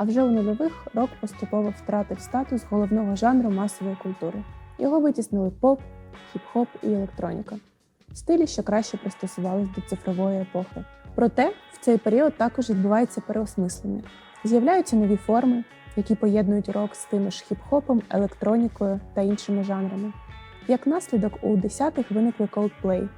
А вже у нульових рок поступово втратив статус головного жанру масової культури. Його витіснили поп, хіп-хоп і електроніка. Стилі, що краще пристосувались до цифрової епохи. Проте в цей період також відбувається переосмислення. З'являються нові форми, які поєднують рок з тими ж хіп-хопом, електронікою та іншими жанрами. Як наслідок, у 10-х виникли Coldplay,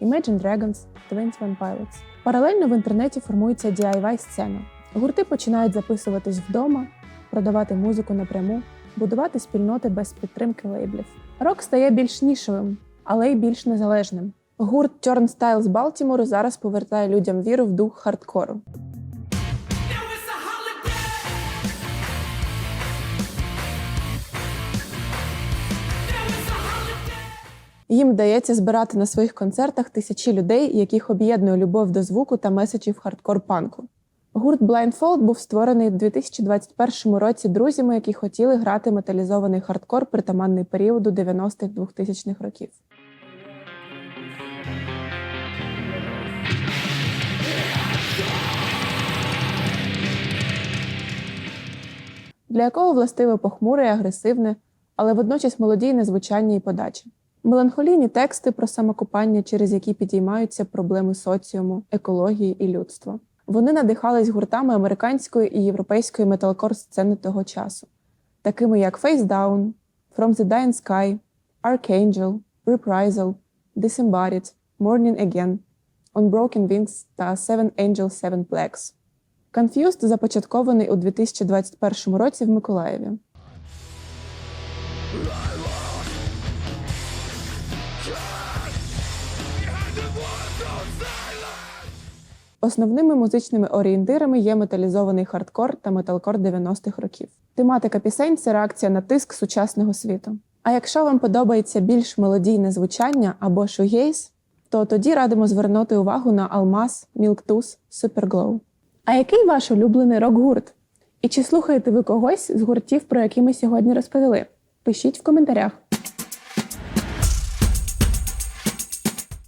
Imagine Dragons, 21 Pilots. Паралельно в інтернеті формується DIY-сцена. Гурти починають записуватись вдома, продавати музику напряму, будувати спільноти без підтримки лейблів. Рок стає більш нішевим, але й більш незалежним. Гурт Turnstile з Балтімору зараз повертає людям віру в дух хардкору. Їм вдається збирати на своїх концертах тисячі людей, яких об'єднує любов до звуку та меседжів хардкор-панку. Гурт Blindfold був створений у 2021 році друзями, які хотіли грати металізований хардкор притаманний періоду 90-х 2000-х років. для якого властиве похмуре і агресивне, але водночас мелодійне звучання і подача. Меланхолійні тексти про самокопання, через які підіймаються проблеми соціуму, екології і людства. Вони надихались гуртами американської і європейської металкор сцени того часу, такими як Face Down, From the Dying Sky, Archangel, Reprisal, Disembodied, Morning Again, On Broken Wings та Seven Angels Seven Plagues. Confused започаткований у 2021 році в Миколаєві. Основними музичними орієнтирами є металізований хардкор та металкор 90-х років. Тематика пісень це реакція на тиск сучасного світу. А якщо вам подобається більш мелодійне звучання або шугейс, то тоді радимо звернути увагу на Алмаз, Мілктус, Суперглоу. А який ваш улюблений рок-гурт? І чи слухаєте ви когось з гуртів, про які ми сьогодні розповіли? Пишіть в коментарях.